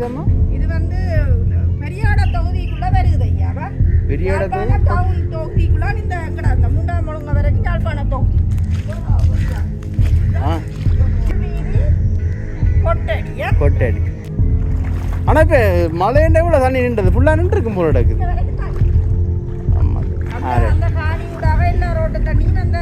விதமா இது வந்து பெரியாட தொகுதிக்குள்ள வருது ஐயாவா பெரியாட தொகுதி? தொகுதிக்குள்ள இந்த கடை அந்த மூன்றாம் முழுங்க வரைக்கும் யாழ்ப்பாண தொகுதி. கொட்டடி கொட்டடி. ஆனால் இப்போ மழையண்டை கூட தண்ணி நின்றது. ஃபுல்லா நின்றுருக்கும் போல இருக்குது ஆமாம் அந்த காணி விடாக எல்லா ரோட்டு தண்ணி அந்த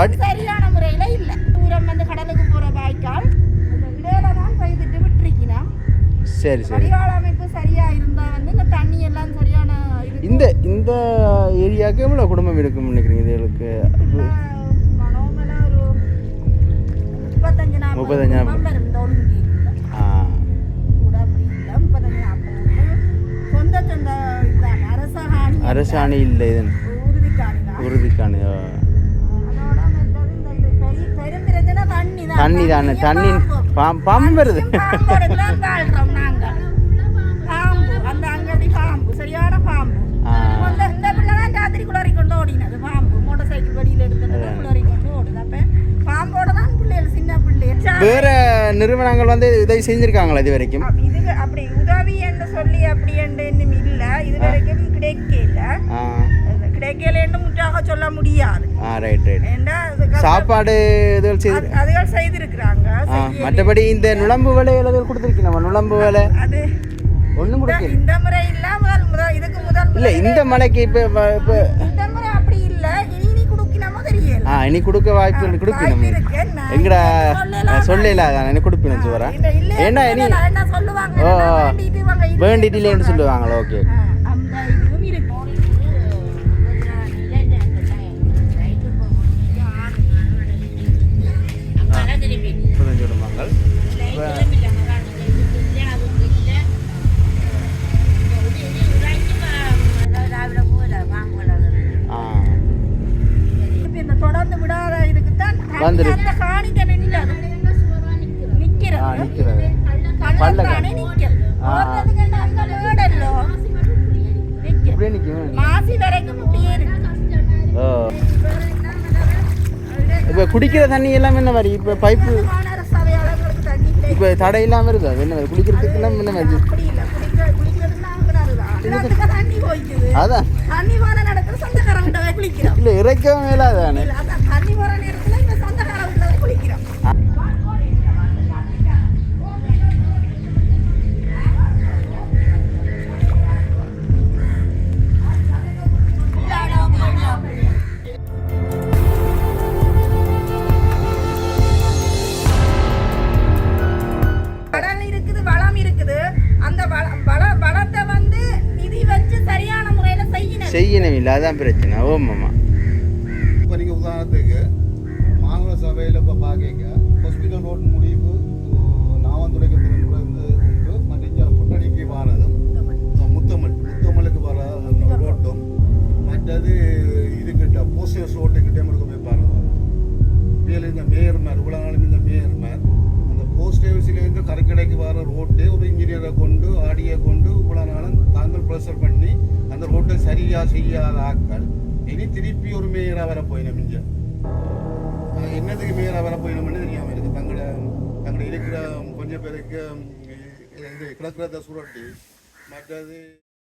வடி- சரியான முறையில இல்ல. தூரம் வந்து கடலுக்கு போற வாய்க்கால். இடையில தான் செய்துட்டு விட்டுருக்கணும் சரி சரி. வடிகால் அமைப்பு சரியா இருந்தா வந்து இந்த தண்ணி எல்லாம் சரியான இது இந்த இந்த ஏரியாவுக்கு எவ்வளோ குடும்பம் இருக்கும்னு நினைக்கிறீங்க இதுகளுக்கு முப்பத்தஞ்சு நாற்பது முப்பத்தஞ்சு, நாற்பது. குடும்பம் வரும். தண்ணி தான். தண்ணி பாம்பு. பாம் பாம்பு வருது வேற நிறுவனங்கள் வந்து உதவி செஞ்சிருக்காங்களா இது வரைக்கும்? இது அப்படி உதவி என்று சொல்லி அப்படி என்று இன்னும் இல்ல. இது வரைக்கும் கிடைக்கல. ஆ. கிடைக்கலன்னு முற்றாக சொல்ல முடியாது. ரைட் ரைட் சாப்பாடு இதுகள் செய்து அது- அதுகள் செய்திருக்கிறாங்க. மற்றபடி இந்த நுழம்பு வேலை எழுதல் கொடுத்துருக்கீங்க? நுழம்பு வேலை. அது ஒன்றும் கொடுக்கல. இந்த முறை இல்ல முதல் இதுக்கு முதல் இல்லை இந்த மலைக்கு இப்போ இப்போ இந்த முறை அப்படி இல்ல. இனி நீ குடுக்கலாமோ தெரியல. ஆ இனி கொடுக்க வாய்ப்பு கொடுக்கணும்? எங்கடா. சொல்லல அதான். எனக்கு கொடுப்பினு இனி சொல்லலாம். என்ன சொல்லுவாங்க? ஓ வேண்டிட்டிலேன்னு சொல்லுவாங்களா. ஓகே வேடல்லோ. நிக்கிறது இப்படியே நிற்கும் மாசி வரைக்கும் இப்படியே இருக்கு. ஓ. இப்போ குடிக்கிற தண்ணி எல்லாம் என்ன மாதிரி? இப்போ பைப்பு இப்போ தடை இல்லாமல் இருக்குது. அது என்ன மாதிரி? குளிக்கிறதுக்கு எல்லாம் என்ன மாதிரி? அதான். இல்லை இறைக்கவும் மேலாதானே அந்த வள- வளத்தை வந்து நிதி வச்சு சரியான முறையில செய்யணும். செய்யணும் இல்லை அதான் பிரச்சனை. ஓமாம்மா இப்போ நீங்கள் உதாரணத்துக்கு மாநில சபையில் இப்போ பார்க்க ஹாஸ்பிட்டல் ரோட் முடிவு நாவந்துரைக்கு திரும்புறது உண்டு மற்ற புட்டடிக்கு வாரதும் முத்தமல் முத்தமலுக்கு வர ரோட்டும் மற்றது இதுக்கிட்ட போஸ்டர்ஸ் ரோட்டுக்கிட்டே வேலைக்கு வர ரோட்டே ஒரு இன்ஜினியரை கொண்டு ஆடியை கொண்டு இவ்வளோ நாளும் தாங்கள் ப்ரெஷர் பண்ணி அந்த ரோட்டை சரியாக செய்யாத ஆட்கள் இனி திருப்பி ஒரு மேயராக வர போயிடும் இங்கே. அஹ் என்னதுக்கு மேயராக வர போயிடும்னு தெரியாமல் இருக்குது தங்களோட தங்களை இருக்கிற கொஞ்சம் பேருக்கு இது கிடக்கிறத சுரட்டி மற்றது